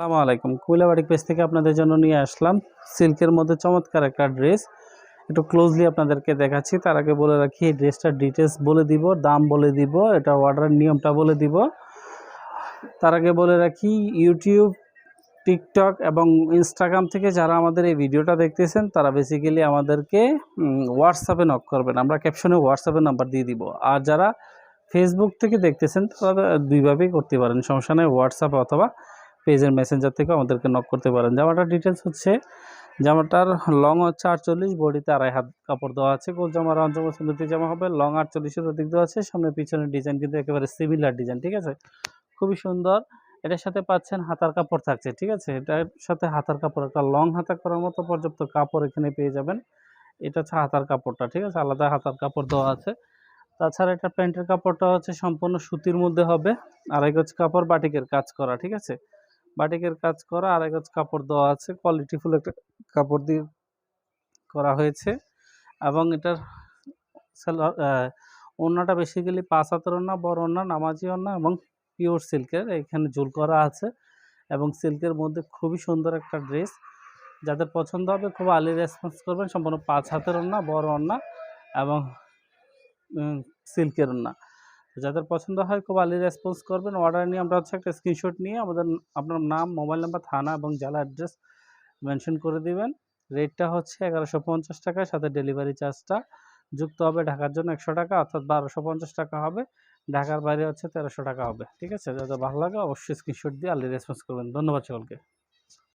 আসসালামু আলাইকুম। কুইলাবাড়ি পেজ থেকে আপনাদের জন্য নিয়ে আসলাম সিল্কের মধ্যে চমৎকার একটা ড্রেস। একটু ক্লোজলি আপনাদেরকে দেখাচ্ছি। তার আগে বলে রাখি, এই ড্রেসটার ডিটেলস বলে দিব, দাম বলে দিব, এটা অর্ডারের নিয়মটা বলে দিব। তার আগে বলে রাখি ইউটিউব টিকটক এবং ইনস্টাগ্রাম থেকে যারা আমাদের এই ভিডিওটা দেখতেছেন, তারা বেসিক্যালি আমাদেরকে হোয়াটসঅ্যাপে নক করবেন। আমরা ক্যাপশনে হোয়াটসঅ্যাপের নাম্বার দিয়ে দিব। আর যারা ফেসবুক থেকে দেখতেছেন, তারা দুইভাবেই করতে পারেন। সমস্যা নেই হোয়াটসঅ্যাপ অথবা পেজের মেসেঞ্জার থেকে আমাদেরকে নক করতে পারেন। জামাটার ডিটেলস হচ্ছে, জামাটার লং হচ্ছে আটচল্লিশ, বডিতে আড়াই হাত কাপড় দেওয়া আছে। গোল জামার অঞ্চল সুন্দরী জামা হবে। লং আটচল্লিশের অধিক দেওয়া আছে। সামনে পিছনের ডিজাইন কিন্তু একেবারে সিমিলার ডিজাইন ঠিক আছে? খুবই সুন্দর। এটার সাথে পাচ্ছেন হাতার কাপড় থাকছে, ঠিক আছে? এটার সাথে হাতার কাপড়, একটা লং হাতা করার মতো পর্যাপ্ত কাপড় এখানে পেয়ে যাবেন। এটা হচ্ছে হাতার কাপড়টা, ঠিক আছে? আলাদা হাতার কাপড় দেওয়া আছে। তাছাড়া এটা প্যান্টের কাপড়টা হচ্ছে সম্পূর্ণ সুতির মধ্যে হবে। আর এক কাপড় বাটিকের কাজ করা, ঠিক আছে? বাটিকের কাজ করা, আর এক কাপড় দেওয়া আছে। কোয়ালিটিফুল একটা কাপড় দিয়ে করা হয়েছে। এবং এটার ওড়নাটা বেসিক্যালি পাঁচ হাতের ওড়না, বড় ওড়না, নামাজি ওড়না এবং পিওর সিল্কের এখানে ঝুল করা আছে এবং সিল্কের মধ্যে খুবই সুন্দর একটা ড্রেস যাদের পছন্দ হবে খুব আলি রেসপন্স করবেন। সম্পূর্ণ পাঁচ হাতের ওড়না, বড় ওড়না এবং সিল্কের ওড়না। যাদের পছন্দ হয় খুব আলি রেসপন্স করবেন। অর্ডার নিয়ে আমরা হচ্ছে একটা স্ক্রিনশট নিয়ে আমাদের আপনার নাম মোবাইল নাম্বার থানা এবং জেলা অ্যাড্রেস মেনশন করে দিবেন। রেটটা হচ্ছে এগারোশো পঞ্চাশ টাকা সাথে ডেলিভারি চার্জটা যুক্ত হবে ঢাকার জন্য একশো টাকা, অর্থাৎ বারোশো পঞ্চাশ টাকা হবে। ঢাকার বাইরে হচ্ছে তেরোশো টাকা হবে। ঠিক আছে? যাদের ভালো লাগে অবশ্যই স্ক্রিনশট দিয়ে আলি রেসপন্স করবেন। ধন্যবাদ সকলকে।